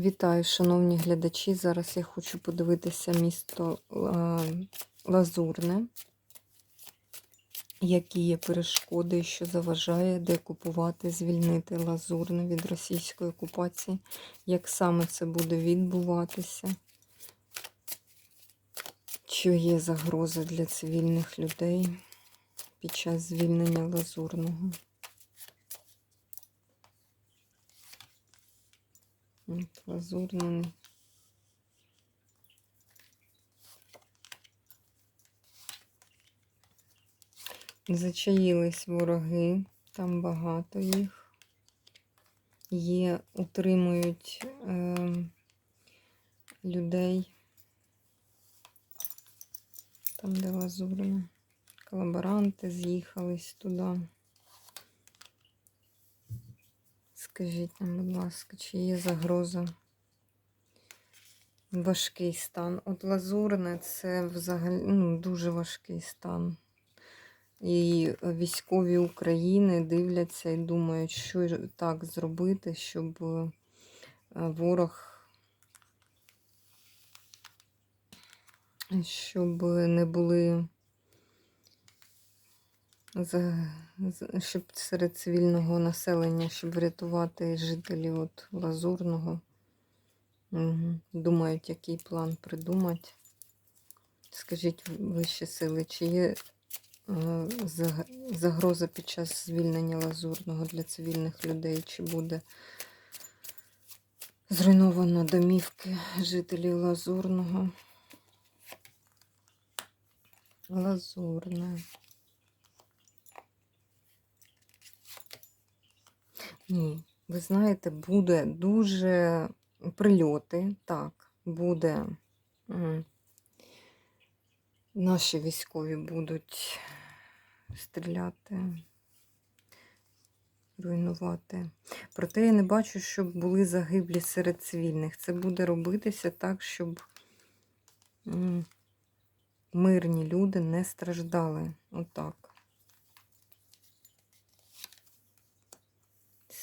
Вітаю, шановні глядачі. Зараз я хочу подивитися місто е, Лазурне, які є перешкоди, що заважає деокупувати, звільнити Лазурне від російської окупації, як саме це буде відбуватися, чи є загроза для цивільних людей під час звільнення Лазурного. От, Лазурний. Зачаїлись вороги, там багато їх. Є, утримують е, людей. Там, де лазурне. Колаборанти з'їхались туди. Скажіть нам, будь ласка, чи є загроза? Важкий стан. От лазурне це взагалі ну, дуже важкий стан. І військові України дивляться і думають, що так зробити, щоб е, ворог, щоб не були щоб серед цивільного населення, щоб врятувати жителів от Лазурного. Угу. Думають, який план придумати. Скажіть вищі сили, чи є е, загроза під час звільнення Лазурного для цивільних людей, чи буде зруйновано домівки жителів Лазурного? Лазурне. Ні, ви знаєте, буде дуже прильоти, так, буде. Наші військові будуть стріляти, руйнувати. Проте я не бачу, щоб були загиблі серед цивільних. Це буде робитися так, щоб мирні люди не страждали. Отак.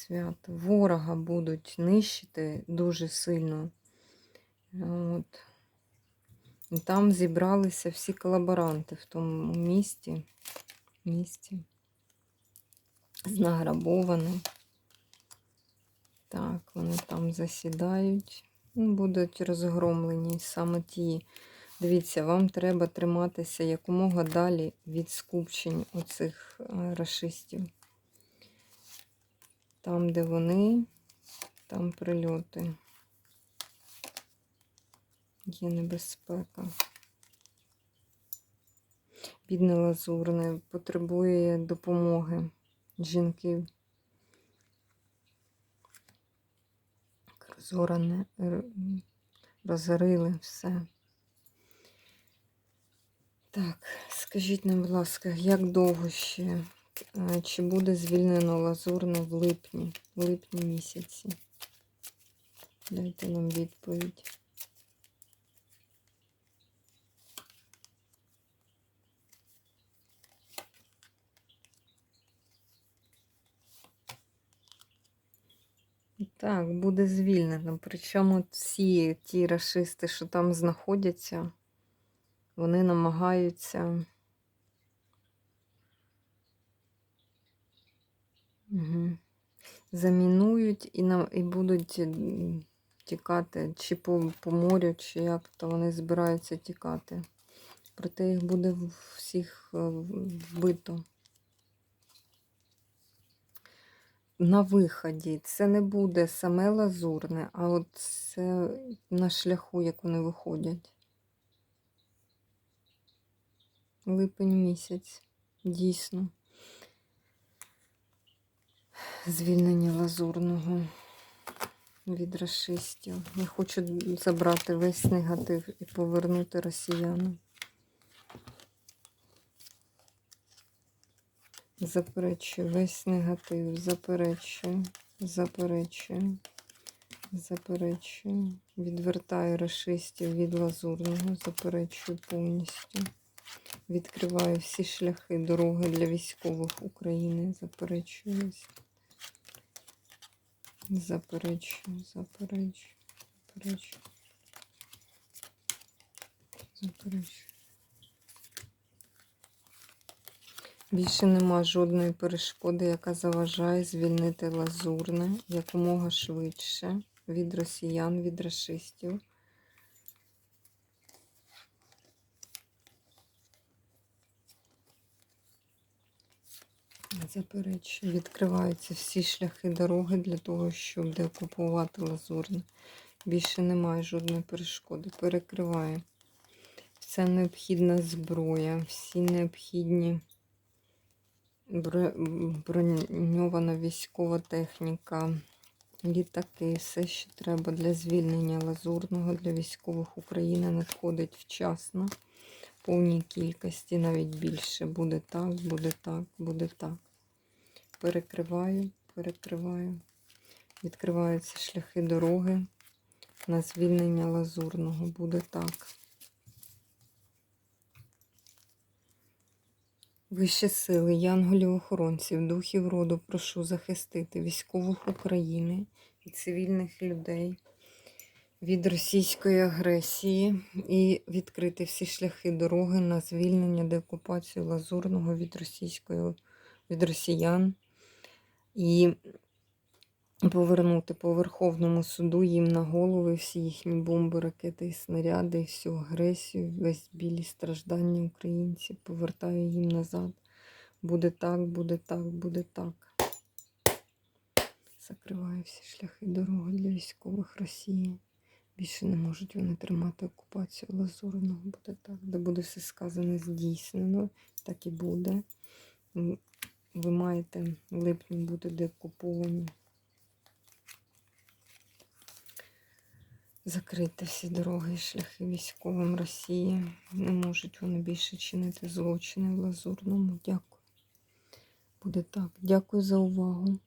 Свято. Ворога будуть нищити дуже сильно. От. І там зібралися всі колаборанти в тому місті. місті. Знаграбовані. Так, вони там засідають. Ну, Будуть розгромлені саме ті. Дивіться, вам треба триматися якомога далі від скупчень оцих е, рашистів. Там, де вони, там прильоти. Є небезпека. Бідне лазурне потребує допомоги жінки. Розоране, розорили все. Так, скажіть нам, будь ласка, як довго ще? Е, Чи буде звільнено лазурне в липні, в липні місяці? Дайте нам відповідь. Так, буде звільнено. Причому всі ті расисти, що там знаходяться, вони намагаються. Угу. Замінують і на, і будуть тікати чи по, по морю, чи як то вони збираються тікати. Проте їх буде всіх е, вбито. На виході це не буде саме лазурне, а от це на шляху, як вони виходять. Липень місяць, дійсно. Звільнення лазурного від расистів. Я хочу забрати весь негатив і повернути росіянам. Заперечую весь негатив, заперечую, заперечую, заперечую. Відвертаю расистів від лазурного, заперечую повністю. Відкриваю всі шляхи, дороги для військових України. Заперечую. Заперечую, заперечую, Заперечую. Заперечую. Більше нема жодної перешкоди, яка заважає звільнити лазурне якомога швидше від росіян, від расистів. Заперечую, відкриваються всі шляхи дороги для того, щоб деокупувати лазурне. Більше немає жодної перешкоди. Перекриває. Вся необхідна зброя, всі необхідні броньована військова техніка, літаки, все, що треба для звільнення лазурного для військових України надходить вчасно, повній кількості, навіть більше. Буде так, буде так, буде так. Перекриваю, перекриваю. Відкриваються шляхи дороги на звільнення лазурного. Буде так. Вищі сили, янголів-охоронців, духів роду, прошу захистити військових України і цивільних людей від російської агресії і відкрити всі шляхи дороги на звільнення деокупацію Лазурного від російської від росіян і повернути по Верховному суду їм на голови всі їхні бомби, ракети і снаряди, всю агресію, весь білі страждання українців. Повертаю їм назад. Буде так, буде так, буде так. Закриваю всі шляхи дороги для військових Росії. Більше не можуть вони тримати окупацію Лазурного. Буде так, де буде все сказане здійснено, так і буде. Ви маєте в липні бути декуповані. Закрити всі дороги і шляхи військовим Росії. Не можуть вони більше чинити злочини в Лазурному. Дякую. Буде так. Дякую за увагу.